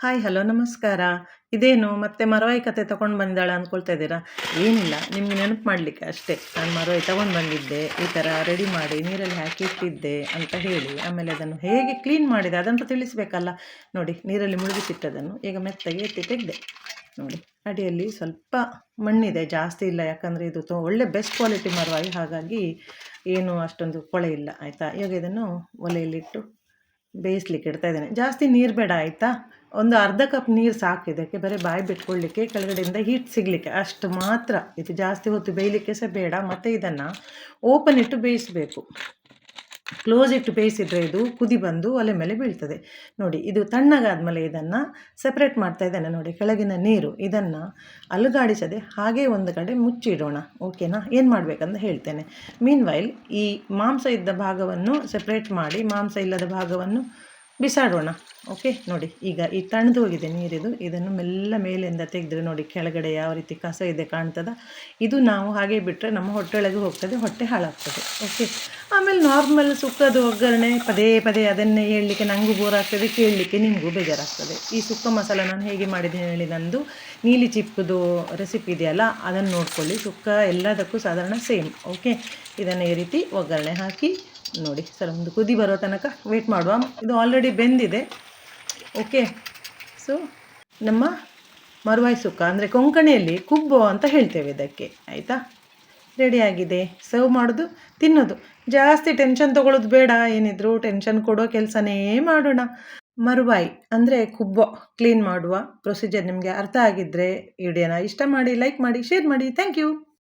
Hi, hello, ನಮಸ್ಕಾರ. ಇದೇನು ಮತ್ತೆ ಮರವಾಯಿ ಕತೆ ತಗೊಂಡು ಬಂದಿದ್ದಾಳೆ ಅಂದ್ಕೊಳ್ತಾ ಇದ್ದೀರಾ? ಏನಿಲ್ಲ, ನಿಮ್ಗೆ ನೆನಪು ಮಾಡಲಿಕ್ಕೆ ಅಷ್ಟೇ. ನಾನು ಮರವಾಯಿ ತಗೊಂಡು ಬಂದಿದ್ದೆ, ಈ ಥರ ರೆಡಿ ಮಾಡಿ ನೀರಲ್ಲಿ ಹಾಕಿ ಇಟ್ಟಿದ್ದೆ ಅಂತ ಹೇಳಿ, ಆಮೇಲೆ ಅದನ್ನು ಹೇಗೆ ಕ್ಲೀನ್ ಮಾಡಿದೆ ಅದಂತ ತಿಳಿಸ್ಬೇಕಲ್ಲ. ನೋಡಿ, ನೀರಲ್ಲಿ ಮುಳುಗಿಸಿಟ್ಟದನ್ನು ಈಗ ಮೆತ್ತಗೆ ಎತ್ತಿ ತೆಗೆದೆ. ನೋಡಿ, ಅಡಿಯಲ್ಲಿ ಸ್ವಲ್ಪ ಮಣ್ಣಿದೆ, ಜಾಸ್ತಿ ಇಲ್ಲ, ಯಾಕಂದರೆ ಇದು ಒಳ್ಳೆ ಬೆಸ್ಟ್ ಕ್ವಾಲಿಟಿ ಮರವಾಯಿ. ಹಾಗಾಗಿ ಏನು ಅಷ್ಟೊಂದು ಕೊಳೆ ಇಲ್ಲ, ಆಯಿತಾ? ಈಗ ಇದನ್ನು ಒಲೆಯಲ್ಲಿಟ್ಟು ಬೇಯಿಸ್ಲಿಕ್ಕೆ ಇಡ್ತಾ ಇದ್ದೇನೆ. ಜಾಸ್ತಿ ನೀರು ಬೇಡ, ಆಯಿತಾ? ಒಂದು ಅರ್ಧ ಕಪ್ ನೀರು ಸಾಕು ಇದಕ್ಕೆ, ಬರೀ ಬಾಯಿ ಬಿಟ್ಕೊಳ್ಳಿಕ್ಕೆ, ಕೆಳಗಡೆಯಿಂದ ಹೀಟ್ ಸಿಗಲಿಕ್ಕೆ. ಅಷ್ಟು ಮಾತ್ರ. ಇದು ಜಾಸ್ತಿ ಹೊತ್ತು ಬೇಯಲಿಕ್ಕೆ ಸಹ ಬೇಡ. ಮತ್ತು ಇದನ್ನು ಓಪನ್ ಇಟ್ಟು ಬೇಯಿಸಬೇಕು. ಕ್ಲೋಸ್ ಇಟ್ಟು ಬೇಯಿಸಿದರೆ ಇದು ಕುದಿ ಬಂದು ಒಲೆ ಮೇಲೆ ಬೀಳ್ತದೆ. ನೋಡಿ, ಇದು ತಣ್ಣಗಾದ್ಮೇಲೆ ಇದನ್ನು ಸಪ್ರೇಟ್ ಮಾಡ್ತಾ ಇದ್ದೇನೆ. ನೋಡಿ, ಕೆಳಗಿನ ನೀರು ಇದನ್ನು ಅಲುಗಾಡಿಸದೆ ಹಾಗೆ ಒಂದು ಕಡೆ ಮುಚ್ಚಿಡೋಣ. ಓಕೆನಾ ಏನು ಮಾಡಬೇಕಂತ ಹೇಳ್ತೇನೆ. ಮೀನ್ ವೈಲ್ ಈ ಮಾಂಸ ಇದ್ದ ಭಾಗವನ್ನು ಸಪ್ರೇಟ್ ಮಾಡಿ, ಮಾಂಸ ಇಲ್ಲದ ಭಾಗವನ್ನು ಬಿಸಾಡೋಣ. ಓಕೆ ನೋಡಿ, ಈಗ ಈ ತಣ್ಣದು ಹೋಗಿದೆ ನೀರಿದು. ಇದನ್ನು ಮೆಲ್ಲ ಮೇಲಿಂದ ತೆಗೆದ್ರೆ ನೋಡಿ, ಕೆಳಗಡೆ ಯಾವ ರೀತಿ ಕಸ ಇದೆ ಕಾಣ್ತದ? ಇದು ನಾವು ಹಾಗೆ ಬಿಟ್ಟರೆ ನಮ್ಮ ಹೊಟ್ಟೆೊಳಗೆ ಹೋಗ್ತದೆ, ಹೊಟ್ಟೆ ಹಾಳಾಗ್ತದೆ. ಓಕೆ ಆಮೇಲೆ ನಾರ್ಮಲ್ ಸುಕ್ಕದು ಒಗ್ಗರಣೆ, ಪದೇ ಪದೇ ಅದನ್ನೇ ಹೇಳಲಿಕ್ಕೆ ನನಗೂ ಬೋರ್ ಆಗ್ತದೆ, ಕೇಳಲಿಕ್ಕೆ ನಿಮಗೂ ಬೇಜಾರಾಗ್ತದೆ. ಈ ಸುಕ್ಕ ಮಸಾಲ ನಾನು ಹೇಗೆ ಮಾಡಿದೆ ಹೇಳಿ ನಂದು ನೀಲಿ ಚಿಪ್ಪದು ರೆಸಿಪಿ ಇದೆಯಲ್ಲ, ಅದನ್ನು ನೋಡ್ಕೊಳ್ಳಿ. ಸುಕ್ಕ ಎಲ್ಲದಕ್ಕೂ ಸಾಧಾರಣ ಸೇಮ್ ಓಕೆ ಇದನ್ನು ಈ ರೀತಿ ಒಗ್ಗರಣೆ ಹಾಕಿ ನೋಡಿ, ಸರ್, ಒಂದು ಕುದಿ ಬರೋ ತನಕ ವೇಟ್ ಮಾಡುವ. ಇದು ಆಲ್ರೆಡಿ ಬೆಂದಿದೆ. ಓಕೆ ಸೊ ನಮ್ಮ ಮರುವಾಯಿ ಸುಕ್ಕ ಅಂದರೆ ಕೊಂಕಣಿಯಲ್ಲಿ ಕುಬ್ಬು ಅಂತ ಹೇಳ್ತೇವೆ ಇದಕ್ಕೆ. ಆಯಿತಾ? ರೆಡಿಯಾಗಿದೆ ಸರ್ವ್ ಮಾಡೋದು, ತಿನ್ನೋದು. ಜಾಸ್ತಿ ಟೆನ್ಷನ್ ತೊಗೊಳ್ಳೋದು ಬೇಡ. ಏನಿದ್ರು ಟೆನ್ಷನ್ ಕೊಡೋ ಕೆಲಸನೇ ಮಾಡೋಣ. ಮರುವಾಯಿ ಅಂದರೆ ಕುಬ್ಬ ಕ್ಲೀನ್ ಮಾಡುವ ಪ್ರೊಸೀಜರ್ ನಿಮಗೆ ಅರ್ಥ ಆಗಿದ್ದರೆ ವಿಡಿಯೋನ ಇಷ್ಟ ಮಾಡಿ ಲೈಕ್ ಮಾಡಿ ಶೇರ್ ಮಾಡಿ. Thank you